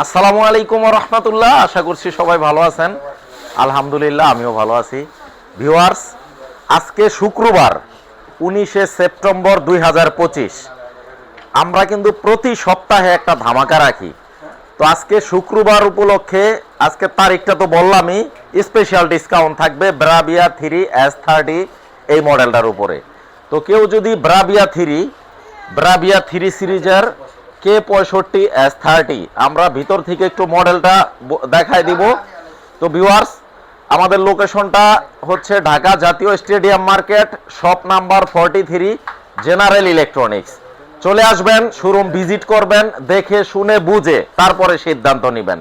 আসসালামু আলাইকুম রহমতুল্লাহ। আশা করছি সবাই ভালো আছেন। আলহামদুলিল্লাহ, আমিও ভালো আছি। ভিউয়ার্স, আজকে শুক্রবার, উনিশে সেপ্টেম্বর দুই হাজার পঁচিশ। আমরা কিন্তু প্রতি সপ্তাহে একটা ধামাকা রাখি। তো আজকে শুক্রবার উপলক্ষে, আজকে তারিখটা তো বললামই স্পেশাল ডিসকাউন্ট থাকবে ব্রাবিয়া থ্রি এস থার্টি এই মডেলটার উপরে। তো কেউ যদি ব্রাবিয়া থ্রি ব্রাবিয়া থ্রি সিরিজের কে পঁয়ষট্টি এস থার্টি আমরা ভিতর থেকে একটু মডেলটা দেখায় দিব। তো ভিউয়ার্স আমাদের লোকেশনটা হচ্ছে ঢাকা জাতীয় stadium market shop number forty three general electronics চলে আসবেন শোরুম ভিজিট করবেন, দেখে, শুনে, বুঝে, তারপরে সিদ্ধান্ত নেবেন।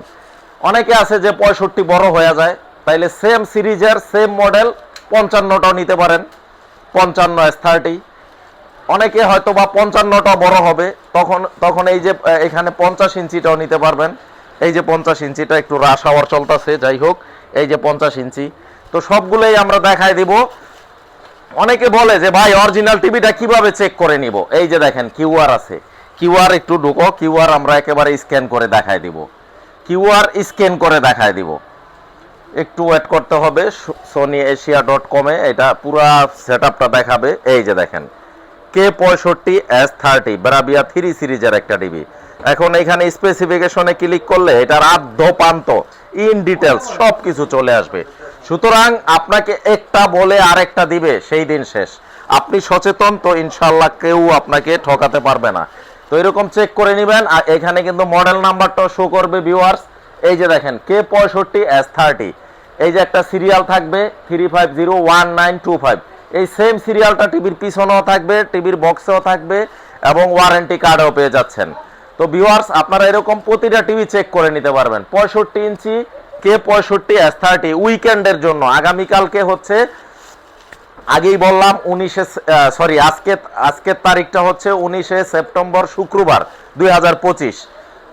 অনেকে আছে যে পঁয়ষট্টি বড় হয়ে যায়, তাইলে সেম সিরিজের সেম মডেল পঞ্চান্নটাও নিতে পারেন। পঞ্চান্ন এস থার্টি অনেকে হয়তো বা পঞ্চান্নটা বড় হবে, তখন তখন এই যে এখানে পঞ্চাশ ইঞ্চিটাও নিতে পারবেন। এই যে পঞ্চাশ ইঞ্চিটা একটু রাশ আওয়ার চলতেছে, যাই হোক, এই যে পঞ্চাশ ইঞ্চি। তো সবগুলোই আমরা দেখাই দিব। অনেকে বলে যে, ভাই অরিজিনাল টিভিটা কীভাবে চেক করে নিব? এই যে দেখেন কিউআর আছে। কিউআর একটু ঢুকো কিউআর আমরা একেবারে স্ক্যান করে দেখাই দিব। কিউআর স্ক্যান করে দেখাই দিব। একটু ওয়েট করতে হবে সোনি এশিয়া ডট কমে এটা পুরা সেট আপটা দেখাবে। এই যে দেখেন কে পঁয়ষট্টি এস থার্টি ব্রাবিয়া থ্রি সিরিজের একটা টিভি। এখন এখানে স্পেসিফিকেশনে ক্লিক করলে এটার আদ্য পান্ত ইন ডিটেলস সব কিছু চলে আসবে। সুতরাং আপনাকে একটা বলে আরেকটা দিবে, সেই দিন শেষ। আপনি সচেতন তো ইনশাল্লাহ কেউ আপনাকে ঠকাতে পারবে না। তো এরকম চেক করে নেবেন, আর এখানে কিন্তু মডেল নাম্বারটাও শো করবে ভিউয়ার্স এই যে দেখেন কে পঁয়ষট্টি এস থার্টি এই যে একটা সিরিয়াল থাকবে three five zero one nine two five এই সেম সিরিয়ালটা টিভির পিছনেও থাকবে, টিভির বক্সেও থাকবে এবং ওয়ারেন্টি কার্ডেও পেয়ে যাচ্ছেন। তো ভিউয়ার্স আপনারা এরকম প্রতিটা টিভি চেক করে নিতে পারবেন। পঁয়ষট্টি ইঞ্চি কে পঁয়ষট্টি এস থার্টি উইকেন্ডের জন্য। আগামীকালকে হচ্ছে, আগেই বললাম, উনিশে সরি আজকে, আজকের তারিখটা হচ্ছে উনিশে সেপ্টেম্বর শুক্রবার দুই হাজার পঁচিশ।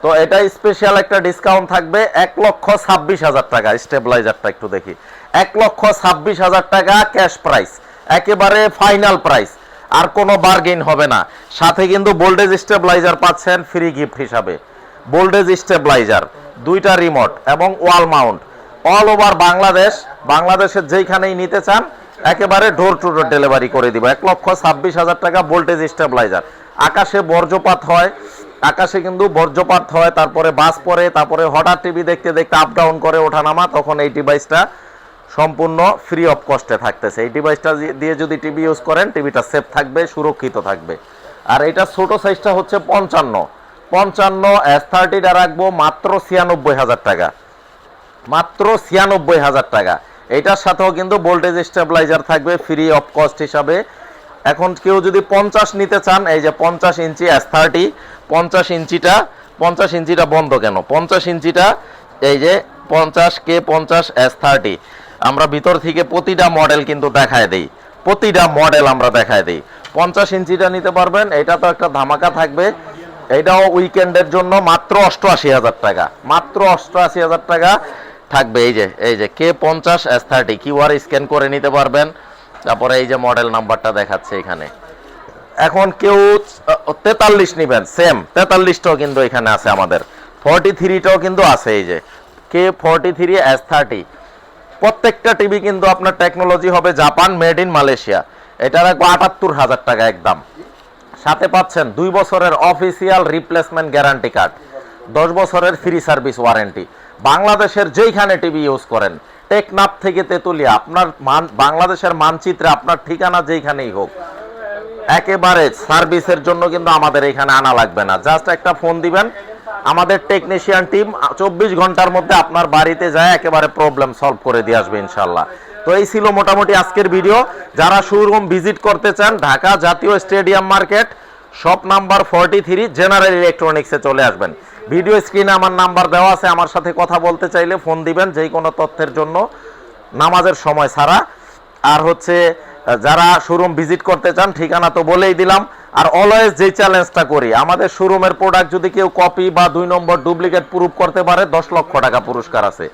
তো এটা স্পেশাল একটা ডিসকাউন্ট থাকবে, এক লক্ষ ছাব্বিশ হাজার টাকা। স্টেবিলাইজারটা একটু দেখি। এক লক্ষ ছাব্বিশ হাজার টাকা ক্যাশ প্রাইস একেবারে ফাইনাল প্রাইস। আর কোনো বার্গেন হবে না। সাথে কিন্তু ভোল্টেজ স্টেবিলাইজার পাচ্ছেন ফ্রি গিফট হিসাবে। ভোল্টেজ স্টেবিলাইজার দুইটা রিমোট এবং wall mount all over Bangladesh, বাংলাদেশের যেইখানেই নিতে চান, একেবারে ডোর টু ডোর ডেলিভারি করে দিব। এক লক্ষ ছাব্বিশ হাজার টাকা ভোল্টেজ স্টেবিলাইজার আকাশে বর্জ্যপাত হয়। আকাশে কিন্তু বর্জ্যপাত হয়, তারপরে বাস পড়ে, তারপরে হঠাৎ টিভি দেখতে দেখতে আপ ডাউন করে ওঠানামা, তখন এই ডিভাইসটা সম্পূর্ণ ফ্রি অফ কস্টে থাকতেছে। এই ডিভাইসটা দিয়ে যদি টিভি ইউজ করেন টিভিটা সেফ থাকবে, সুরক্ষিত থাকবে। আর এটা ছোট সাইজটা হচ্ছে পঞ্চান্ন। পঞ্চান্ন এস থার্টিটা রাখব মাত্র ছিয়ানব্বই হাজার টাকা। মাত্র ছিয়ানব্বই হাজার টাকা। এটার সাথেও কিন্তু ভোল্টেজ স্টেবিলাইজার থাকবে ফ্রি অফ কস্ট হিসাবে। এখন কেউ যদি পঞ্চাশ নিতে চান, এই যে পঞ্চাশ ইঞ্চি এস থার্টি পঞ্চাশ ইঞ্চিটা পঞ্চাশ ইঞ্চিটা বন্ধ কেন? পঞ্চাশ ইঞ্চিটা, এই যে পঞ্চাশ কে পঞ্চাশ এস থার্টি আমরা ভিতর থেকে প্রতিটা মডেল কিন্তু দেখায় দেই। প্রতিটা মডেল আমরা দেখায় দিই। পঞ্চাশ ইঞ্চিটা নিতে পারবেন, এটা তো একটা ধামাকা থাকবে। এটাও উইকেন্ডের জন্য মাত্র অষ্টআশি হাজার টাকা। মাত্র অষ্টআশি হাজার টাকা থাকবে। এই যে এই যে কে পঞ্চাশ এস থার্টি কিউআর স্ক্যান করে নিতে পারবেন। তারপরে এই যে মডেল নাম্বারটা দেখাচ্ছে এখানে। এখন কেউ তেতাল্লিশ নিবেন সেম তেতাল্লিশটাও কিন্তু এখানে আছে আমাদের। ফর্টি থ্রিটাও কিন্তু আছে এই যে। K forty three S thirty প্রত্যেকটা টিভি কিন্তু আপনার টেকনোলজি হবে জাপান মেড ইন মালয়েশিয়া এটা রাখব আটাত্তর হাজার টাকা একদম। সাথে পাচ্ছেন দুই বছরের অফিসিয়াল রিপ্লেসমেন্ট গ্যারান্টি কার্ড দশ বছরের ফ্রি সার্ভিস ওয়ারেন্টি বাংলাদেশের যেইখানে টিভি ইউজ করেন টেকনাপ থেকে তেতুলিয়া, আপনার মান, বাংলাদেশের মানচিত্রে আপনার ঠিকানা যেইখানেই হোক, একেবারে সার্ভিসের জন্য কিন্তু আমাদের এখানে আনা লাগবে না। জাস্ট একটা ফোন দিবেন আমাদের টেকনিশিয়ান টিম চব্বিশ ঘণ্টার মধ্যে আপনার বাড়িতে যায়, একেবারে প্রবলেম সলভ করে দিয়ে আসবে ইনশাল্লাহ। তো এই ছিল মোটামুটি আজকের ভিডিও যারা শোরুম ভিজিট করতে চান, ঢাকা জাতীয় stadium market shop number forty three general ইলেকট্রনিক্সে চলে আসবেন। ভিডিও স্ক্রিনে আমার নাম্বার দেওয়া আছে, আমার সাথে কথা বলতে চাইলে ফোন দিবেন যেই কোনো তথ্যের জন্য, নামাজের সময় ছাড়া। আর হচ্ছে, যারা শোরুম ভিজিট করতে চান, ঠিকানা তো বলেই দিলাম। আর অলওয়েজ যে চ্যালেঞ্জটা করি, আমাদের শোরুমের প্রোডাক্ট যদি কেউ কপি বা দুই নম্বর ডুপ্লিকেট প্রুফ করতে পারে, দশ লক্ষ টাকা পুরস্কার আছে।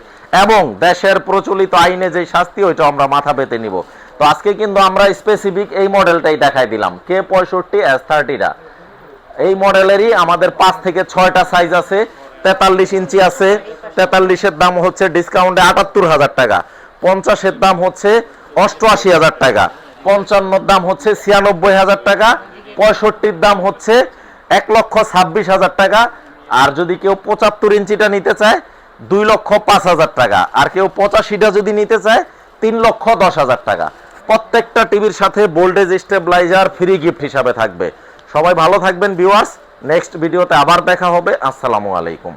এবং দেশের প্রচলিত আইনে যে শাস্তি ওইটা আমরা মাথা পেতে নিব। তো আজকে কিন্তু আমরা স্পেসিফিক এই মডেলটাই দেখাই দিলাম। কে পঁয়ষট্টি এস থার্টিটা এই মডেলেরই আমাদের পাঁচ থেকে ছয়টা সাইজ আছে, তেতাল্লিশ ইঞ্চি আছে, তেতাল্লিশের দাম হচ্ছে ডিসকাউন্টে আটাত্তর হাজার টাকা। পঞ্চাশের দাম হচ্ছে অষ্টআশি হাজার টাকা। পঞ্চান্নর দাম হচ্ছে ছিয়ানব্বই হাজার টাকা। পঁয়ষট্টির দাম হচ্ছে এক লক্ষ ছাব্বিশ হাজার টাকা। আর যদি কেউ পঁচাত্তর ইঞ্চিটা নিতে চায়, দুই লক্ষ পাঁচ হাজার টাকা। আর কেউ পঁচাশিটা যদি নিতে চায়, তিন লক্ষ দশ হাজার টাকা। প্রত্যেকটা টিভির সাথে বোল্ডেজ স্টেবিলাইজার ফ্রি গিফট হিসাবে থাকবে। সবাই ভালো থাকবেন ভিউয়ার্স নেক্সট ভিডিওতে আবার দেখা হবে। আসসালামু আলাইকুম।